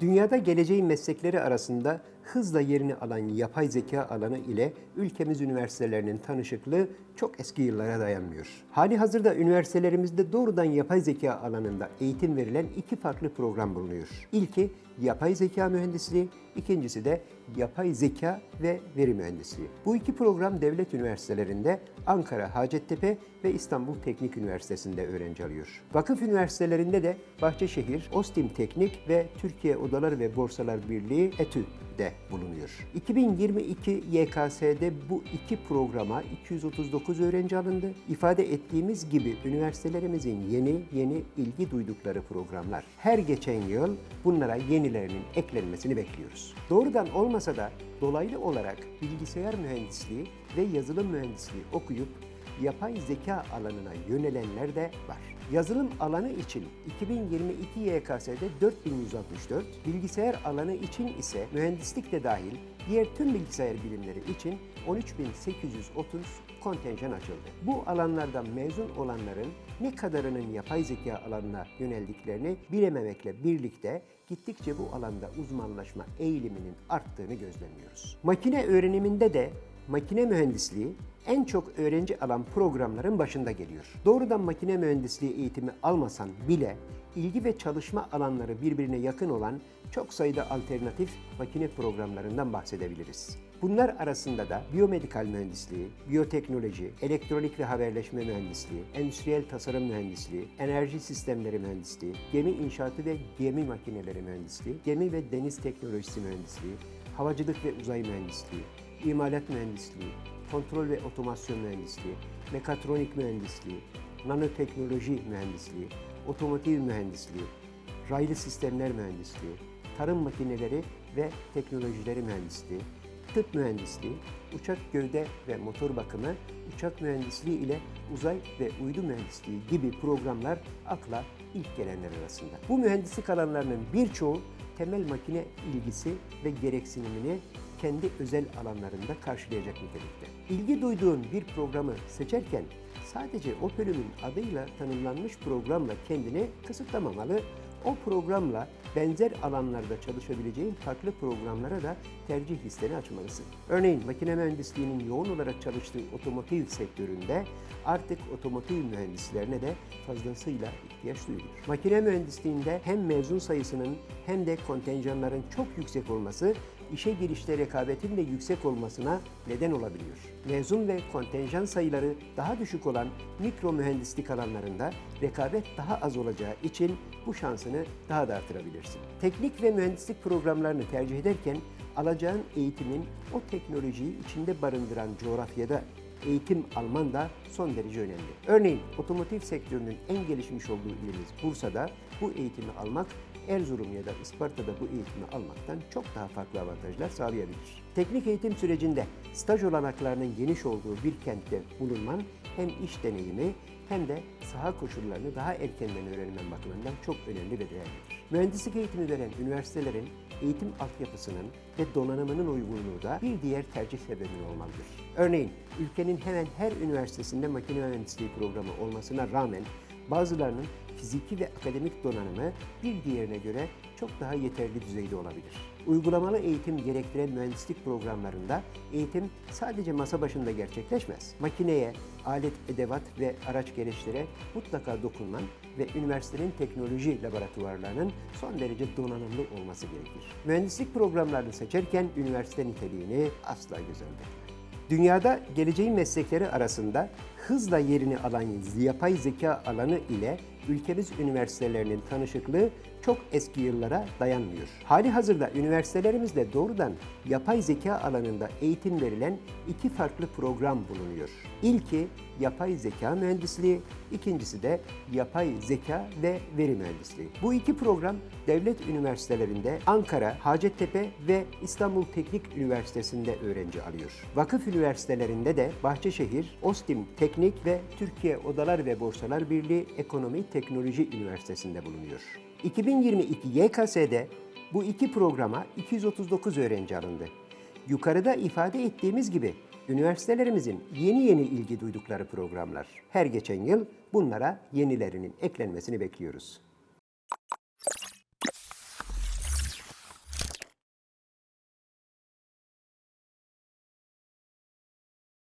Dünyada geleceğin meslekleri arasında hızla yerini alan yapay zeka alanı ile ülkemiz üniversitelerinin tanışıklığı çok eski yıllara dayanmıyor. Hali hazırda üniversitelerimizde doğrudan yapay zeka alanında eğitim verilen iki farklı program bulunuyor. İlki yapay zeka mühendisliği, ikincisi de yapay zeka ve veri mühendisliği. Bu iki program devlet üniversitelerinde Ankara, Hacettepe ve İstanbul Teknik Üniversitesi'nde öğrenci alıyor. Vakıf üniversitelerinde de Bahçeşehir, Ostim Teknik ve Türkiye Odalar ve Borsalar Birliği ETÜ'de bulunuyor. 2022 YKS'de bu iki programa 239 öğrenci alındı. İfade ettiğimiz gibi üniversitelerimizin yeni yeni ilgi duydukları programlar. Her geçen yıl bunlara yenilerinin eklenmesini bekliyoruz. Doğrudan olmasa da dolaylı olarak bilgisayar mühendisliği ve yazılım mühendisliği okuyup yapay zeka alanına yönelenler de var. Yazılım alanı için 2022 YKS'de 4164, bilgisayar alanı için ise mühendislik de dahil diğer tüm bilgisayar bilimleri için 13830 kontenjan açıldı. Bu alanlardan mezun olanların ne kadarının yapay zeka alanına yöneldiklerini bilememekle birlikte gittikçe bu alanda uzmanlaşma eğiliminin arttığını gözlemliyoruz. Makine öğreniminde de makine mühendisliği en çok öğrenci alan programların başında geliyor. Doğrudan makine mühendisliği eğitimi almasan bile ilgi ve çalışma alanları birbirine yakın olan çok sayıda alternatif makine programlarından bahsedebiliriz. Bunlar arasında da biyomedikal mühendisliği, biyoteknoloji, elektronik ve haberleşme mühendisliği, endüstriyel tasarım mühendisliği, enerji sistemleri mühendisliği, gemi inşaatı ve gemi makineleri mühendisliği, gemi ve deniz teknolojisi mühendisliği, havacılık ve uzay mühendisliği, imalat mühendisliği, kontrol ve otomasyon mühendisliği, mekatronik mühendisliği, nanoteknoloji mühendisliği, otomotiv mühendisliği, raylı sistemler mühendisliği, tarım makineleri ve teknolojileri mühendisliği, tıp mühendisliği, uçak gövde ve motor bakımı, uçak mühendisliği ile uzay ve uydu mühendisliği gibi programlar akla ilk gelenler arasında. Bu mühendislik alanlarının birçoğu temel makine ilgisi ve gereksinimini kendi özel alanlarında karşılayacak nitelikte. İlgi duyduğun bir programı seçerken sadece o bölümün adıyla tanımlanmış programla kendini kısıtlamamalı, o programla benzer alanlarda çalışabileceğin farklı programlara da tercih listeni açmalısın. Örneğin makine mühendisliğinin yoğun olarak çalıştığı otomotiv sektöründe artık otomotiv mühendislerine de fazlasıyla ihtiyaç duyulur. Makine mühendisliğinde hem mezun sayısının hem de kontenjanların çok yüksek olması işe girişte rekabetin de yüksek olmasına neden olabiliyor. Mezun ve kontenjan sayıları daha düşük olan mikro mühendislik alanlarında rekabet daha az olacağı için bu şansını daha da artırabilirsin. Teknik ve mühendislik programlarını tercih ederken alacağın eğitimin o teknolojiyi içinde barındıran coğrafyada eğitim alman da son derece önemli. Örneğin otomotiv sektörünün en gelişmiş olduğu ilimiz Bursa'da bu eğitimi almak Erzurum ya da Isparta'da bu eğitimi almaktan çok daha farklı avantajlar sağlayabilir. Teknik eğitim sürecinde staj olanaklarının geniş olduğu bir kentte bulunman hem iş deneyimi hem de saha koşullarını daha erkenden öğrenmen bakımından çok önemli ve değerlidir. Mühendislik eğitimi veren üniversitelerin eğitim altyapısının ve donanımının uygunluğu da bir diğer tercih sebebin olmalıdır. Örneğin ülkenin hemen her üniversitesinde makine mühendisliği programı olmasına rağmen bazılarının fiziki ve akademik donanımı bir diğerine göre çok daha yeterli düzeyde olabilir. Uygulamalı eğitim gerektiren mühendislik programlarında eğitim sadece masa başında gerçekleşmez. Makineye, alet, edevat ve araç gereçlere mutlaka dokunman ve üniversitenin teknoloji laboratuvarlarının son derece donanımlı olması gerekir. Mühendislik programlarını seçerken üniversite niteliğini asla göz etme. Dünyada geleceğin meslekleri arasında hızla yerini alan yapay zeka alanı ile ülkemiz üniversitelerinin tanışıklığı çok eski yıllara dayanmıyor. Hali hazırda üniversitelerimizde doğrudan yapay zeka alanında eğitim verilen iki farklı program bulunuyor. İlki yapay zeka mühendisliği, ikincisi de yapay zeka ve veri mühendisliği. Bu iki program devlet üniversitelerinde Ankara, Hacettepe ve İstanbul Teknik Üniversitesi'nde öğrenci alıyor. Vakıf üniversitelerinde de Bahçeşehir, Ostim Teknik ve Türkiye Odalar ve Borsalar Birliği Ekonomi Teknoloji Üniversitesi'nde bulunuyor. 2022 YKS'de bu iki programa 239 öğrenci alındı. Yukarıda ifade ettiğimiz gibi üniversitelerimizin yeni yeni ilgi duydukları programlar. Her geçen yıl bunlara yenilerinin eklenmesini bekliyoruz.